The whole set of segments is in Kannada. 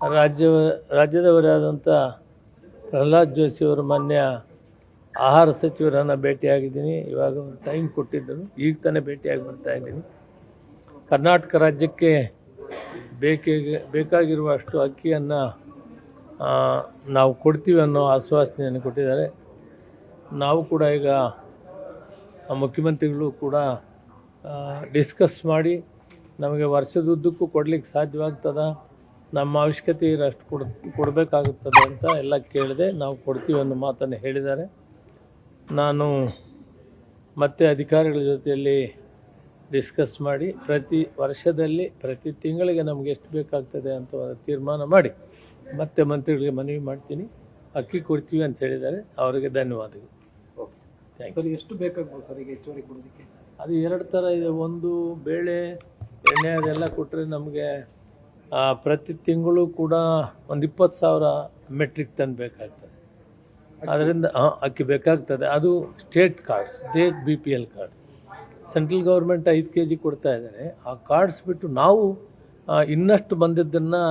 ರಾಜ್ಯ ರಾಜ್ಯದವರಾದಂಥ ಪ್ರಹ್ಲಾದ್ ಜೋಶಿ ಅವರು ಮಾನ್ಯ ಆಹಾರ ಸಚಿವರನ್ನು ಭೇಟಿಯಾಗಿದ್ದೀನಿ. ಇವಾಗ ಟೈಮ್ ಕೊಟ್ಟಿದ್ದರು ಈಗ ತಾನೇ ಭೇಟಿಯಾಗಿ ಬರ್ತಾ ಕರ್ನಾಟಕ ರಾಜ್ಯಕ್ಕೆ ಬೇಕೇ ಬೇಕಾಗಿರುವಷ್ಟು ಅಕ್ಕಿಯನ್ನು ನಾವು ಕೊಡ್ತೀವಿ ಅನ್ನೋ ಆಶ್ವಾಸನೆಯನ್ನು ಕೊಟ್ಟಿದ್ದಾರೆ. ನಾವು ಕೂಡ ಈಗ ಮುಖ್ಯಮಂತ್ರಿಗಳು ಕೂಡ ಡಿಸ್ಕಸ್ ಮಾಡಿ ನಮಗೆ ವರ್ಷದುದ್ದಕ್ಕೂ ಕೊಡಲಿಕ್ಕೆ ಸಾಧ್ಯವಾಗ್ತದ? ನಮ್ಮ ಅವಶ್ಯಕತೆ ಇರೋಷ್ಟು ಕೊಡ್ ಕೊಡಬೇಕಾಗುತ್ತದೆ ಅಂತ ಎಲ್ಲ ಕೇಳಿದೆ. ನಾವು ಕೊಡ್ತೀವಿ ಅನ್ನೋ ಮಾತನ್ನು ಹೇಳಿದ್ದಾರೆ. ನಾನು ಮತ್ತೆ ಅಧಿಕಾರಿಗಳ ಜೊತೆಯಲ್ಲಿ ಡಿಸ್ಕಸ್ ಮಾಡಿ ಪ್ರತಿ ವರ್ಷದಲ್ಲಿ ಪ್ರತಿ ತಿಂಗಳಿಗೆ ನಮಗೆ ಎಷ್ಟು ಬೇಕಾಗ್ತದೆ ಅಂತ ತೀರ್ಮಾನ ಮಾಡಿ ಮತ್ತೆ ಮಂತ್ರಿಗಳಿಗೆ ಮನವಿ ಮಾಡ್ತೀನಿ. ಅಕ್ಕಿ ಕೊಡ್ತೀವಿ ಅಂತ ಹೇಳಿದ್ದಾರೆ. ಅವರಿಗೆ ಧನ್ಯವಾದಗಳು. ಓಕೆ ಎಷ್ಟು ಬೇಕಾಗ್ಬೋದು ಸರ್ ಈಗ ಹೆಚ್ಚುವರಿ ಕೊಡೋದಕ್ಕೆ? ಅದು ಎರಡು ಥರ ಇದೆ. ಒಂದು ಬೇಳೆ ಎಣ್ಣೆ ಅದೆಲ್ಲ ಕೊಟ್ಟರೆ ನಮಗೆ ಪ್ರತಿ ತಿಂಗಳು ಕೂಡ ಒಂದು ಇಪ್ಪತ್ತು ಸಾವಿರ ಮೆಟ್ರಿಕ್ ಟನ್ ಬೇಕಾಗ್ತದೆ. ಅದರಿಂದ ಹಾಂ ಅಕ್ಕಿ ಬೇಕಾಗ್ತದೆ. ಅದು state cards state B P L cards central government ಐದು ಕೆ ಜಿ ಕೊಡ್ತಾ ಇದ್ದಾರೆ. ಆ ಕಾರ್ಡ್ಸ್ ಬಿಟ್ಟು ನಾವು ಇನ್ನಷ್ಟು ಬಂದಿದ್ದನ್ನು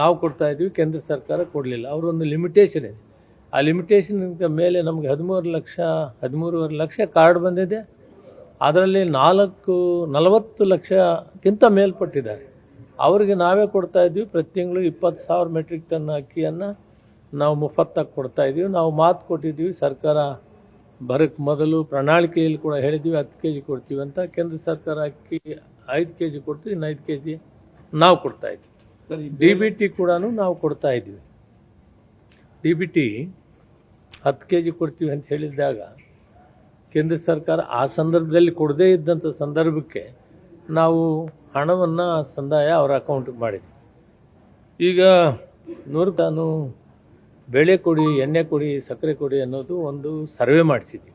ನಾವು ಕೊಡ್ತಾ ಇದ್ದೀವಿ ಕೇಂದ್ರ ಸರ್ಕಾರ ಕೊಡಲಿಲ್ಲ. ಅವರೊಂದು ಲಿಮಿಟೇಷನ್ ಇದೆ. ಆ ಲಿಮಿಟೇಷನ್ ಮೇಲೆ ನಮಗೆ ಹದಿಮೂರು ಲಕ್ಷ ಹದಿಮೂರುವರೆ ಲಕ್ಷ ಕಾರ್ಡ್ ಬಂದಿದೆ. ಅದರಲ್ಲಿ ನಾಲ್ಕು ನಲವತ್ತು ಲಕ್ಷಕ್ಕಿಂತ ಮೇಲ್ಪಟ್ಟಿದ್ದಾರೆ. ಅವರಿಗೆ ನಾವೇ ಕೊಡ್ತಾ ಇದ್ವಿ ಪ್ರತಿ ತಿಂಗಳು ಇಪ್ಪತ್ತು ಸಾವಿರ ಮೆಟ್ರಿಕ್ ಟನ್ ಅಕ್ಕಿಯನ್ನು ನಾವು ಮುಫತ್ತಾಗಿ ಕೊಡ್ತಾ ಇದ್ದೀವಿ. ನಾವು ಮಾತು ಕೊಟ್ಟಿದ್ದೀವಿ. ಸರ್ಕಾರ ಬರೋಕ್ಕೆ ಮೊದಲು ಪ್ರಣಾಳಿಕೆಯಲ್ಲಿ ಕೂಡ ಹೇಳಿದ್ವಿ ಹತ್ತು ಕೆ ಜಿ ಕೊಡ್ತೀವಿ ಅಂತ. ಕೇಂದ್ರ ಸರ್ಕಾರ ಅಕ್ಕಿ ಐದು ಕೆ ಜಿ ಕೊಡ್ತೀವಿ ಇನ್ನು ಐದು ಕೆ ಜಿ ನಾವು ಕೊಡ್ತಾ ಇದ್ವಿ ಡಿ ಬಿ ಟಿ ಕೂಡ ನಾವು ಕೊಡ್ತಾ ಇದ್ದೀವಿ. ಡಿ ಬಿ ಟಿ ಹತ್ತು ಕೆ ಜಿ ಕೊಡ್ತೀವಿ ಅಂತ ಹೇಳಿದಾಗ ಕೇಂದ್ರ ಸರ್ಕಾರ ಆ ಸಂದರ್ಭದಲ್ಲಿ ಕೊಡದೇ ಇದ್ದಂಥ ಸಂದರ್ಭಕ್ಕೆ ನಾವು ಹಣವನ್ನು ಸಂದಾಯ ಅವರ ಅಕೌಂಟ್ ಮಾಡಿದೆ ಈಗ ನೂರು ತಾನು ಬೆಳೆ ಕೊಡಿ, ಎಣ್ಣೆ ಕೊಡಿ, ಸಕ್ಕರೆ ಕೊಡಿ ಅನ್ನೋದು ಒಂದು ಸರ್ವೆ ಮಾಡಿಸಿದ್ವಿ.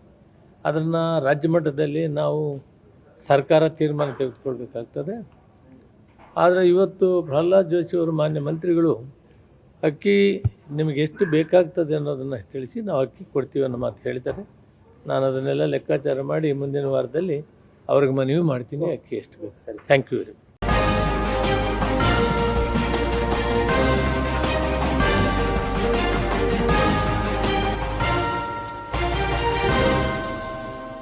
ಅದನ್ನು ರಾಜ್ಯ ಮಟ್ಟದಲ್ಲಿ ನಾವು ಸರ್ಕಾರ ತೀರ್ಮಾನ ತೆಗೆದುಕೊಳ್ಬೇಕಾಗ್ತದೆ. ಆದರೆ ಇವತ್ತು ಪ್ರಹ್ಲಾದ್ ಜೋಶಿ ಅವರು ಮಾನ್ಯ ಮಂತ್ರಿಗಳು ಅಕ್ಕಿ ನಿಮಗೆ ಎಷ್ಟು ಬೇಕಾಗ್ತದೆ ಅನ್ನೋದನ್ನು ತಿಳಿಸಿ ನಾವು ಅಕ್ಕಿ ಕೊಡ್ತೀವಿ ಅನ್ನೋ ಮಾತು ಹೇಳಿದ್ದಾರೆ. ನಾನು ಅದನ್ನೆಲ್ಲ ಲೆಕ್ಕಾಚಾರ ಮಾಡಿ ಮುಂದಿನ ವಾರದಲ್ಲಿ ಅವ್ರಿಗೆ ಮನವಿ ಮಾಡ್ತೀನಿ ಅಕ್ಕಿ ಎಷ್ಟು ಬೇಕು. ಸರಿ ಥ್ಯಾಂಕ್ ಯು ವೆರಿ ಮಚ್